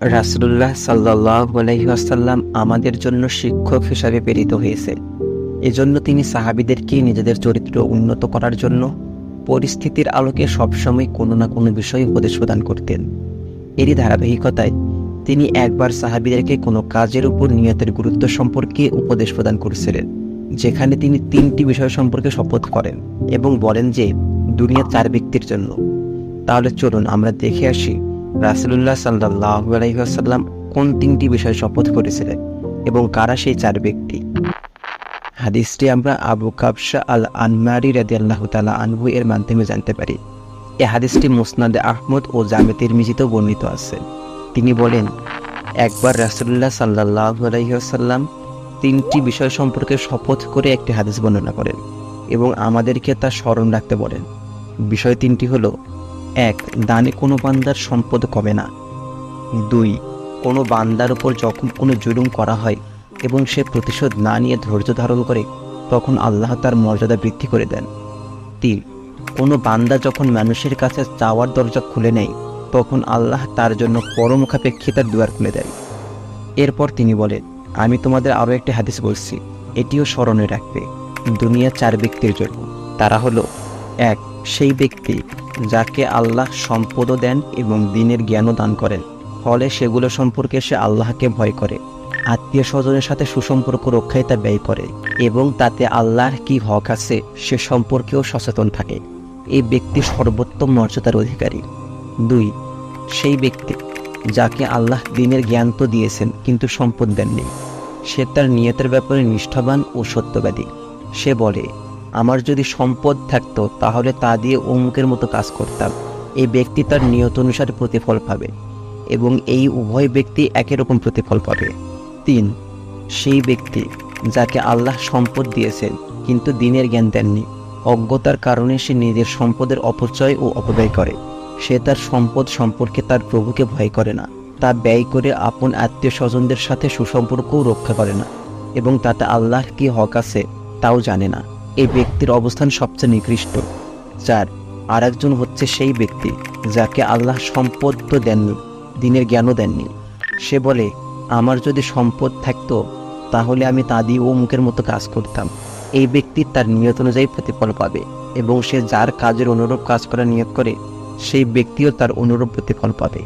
রাসুল্লাহ সাল্লাহ আলহিহাসাল্লাম আমাদের জন্য শিক্ষক হিসাবে প্রেরিত হয়েছেন এজন্য তিনি সাহাবিদেরকে নিজেদের চরিত্র উন্নত করার জন্য পরিস্থিতির আলোকে সবসময় কোনো না কোনো বিষয়ে উপদেশ প্রদান করতেন। এরই ধারাবাহিকতায় তিনি একবার সাহাবিদেরকে কোনো কাজের উপর নিয়তের গুরুত্ব সম্পর্কে উপদেশ প্রদান করেছিলেন, যেখানে তিনি তিনটি বিষয় সম্পর্কে শপথ করেন এবং বলেন যে, দুনিয়া চার ব্যক্তির জন্য। তাহলে চলুন আমরা দেখে আসি রাসুলুল্লাহ সাল্লাহ কোন তিনটি বিষয়ে শপথ করেছিলেন এবং কারা সেই চার ব্যক্তি? হাদিসটি আমরা আবু কাবসা আল আনমারি রাদি আল্লাহ তালা আনহু এর মাধ্যমে জানতে পারি। এ হাদিসটি মুসনাদে আহমদ ও জামে তিরমিজিতেও বর্ণিত আছে। তিনি বলেন, একবার রাসুল্লাহ সাল্লাহ আলাইসাল্লাম তিনটি বিষয় সম্পর্কে শপথ করে একটি হাদিস বর্ণনা করেন এবং আমাদেরকে তা স্মরণ রাখতে বলেন। বিষয় তিনটি হলো এক, দানে কোনো বান্দার সম্পদ কমে না। দুই, কোনো বান্দার উপর যখন কোনো জুলুম করা হয় এবং সে প্রতিশোধ না নিয়ে ধৈর্য ধারণ করে, তখন আল্লাহ তার মর্যাদা বৃদ্ধি করে দেন। তিন, কোনো বান্দা যখন মানুষের কাছে চাওয়ার দরজা খুলে নেয়, তখন আল্লাহ তার জন্য পরমুখাপেক্ষিতার দুয়ার খুলে দেন। এরপর তিনি বলেন, আমি তোমাদের আরও একটি হাদিস বলছি। এটিও স্মরণে রাখবে। দুনিয়া চার ব্যক্তির জন্য। তারা হলো, এক, সেই ব্যক্তি যাকে আল্লাহ সম্পদও দেন এবং দিনের জ্ঞানও দান করেন। ফলে সেগুলো সম্পর্কে সে আল্লাহকে ভয় করে। আত্মীয় স্বজনের সাথে সুসম্পর্ক রক্ষায় তা ব্যয় করে এবং তাতে আল্লাহর কি হক আছে সে সম্পর্কেও সচেতন থাকে। এই ব্যক্তি সর্বোত্তম মর্যাদার অধিকারী। দুই, সেই ব্যক্তি যাকে আল্লাহ দিনের জ্ঞান তো দিয়েছেন কিন্তু সম্পদ দেননি। সে তার নিয়তের ব্যাপারে নিষ্ঠাবান ও সত্যবাদী। সে বলে আমার যদি সম্পদ থাকতো, তাহলে তা দিয়ে অমুকের মতো কাজ করতাম। এই ব্যক্তি তার নিয়ত অনুসারে প্রতিফল পাবে এবং এই উভয় ব্যক্তি একই রকম প্রতিফল পাবে। তিন, সেই ব্যক্তি যাকে আল্লাহ সম্পদ দিয়েছেন, কিন্তু দিনের জ্ঞান দেননি। অজ্ঞতার কারণে সে নিজের সম্পদের অপচয় ও অপব্যয় করে। সে তার সম্পদ সম্পর্কে তার প্রভুকে ভয় করে না। তা ব্যয় করে আপন আত্মীয় স্বজনদের সাথে সুসম্পর্কও রক্ষা করে না এবং তাতে আল্লাহর কি হক আছে, তাও জানে না। এই ব্যক্তির অবস্থান সবচেয়ে নিকৃষ্ট। চার আর একজন হচ্ছে সেই ব্যক্তি যাকে আল্লাহ সম্পদ তো দেননি, দিনের জ্ঞানও দেননি। সে বলে, আমার যদি সম্পদ থাকতো, তাহলে আমি তা দিয়ে ও মুখের মতো কাজ করতাম। এই ব্যক্তি তার নিয়ত অনুযায়ী প্রতিফল পাবে এবং সে যার কাজের অনুরূপ কাজ করার নিয়োগ করে, সেই ব্যক্তিও তার অনুরূপ প্রতিফল পাবে।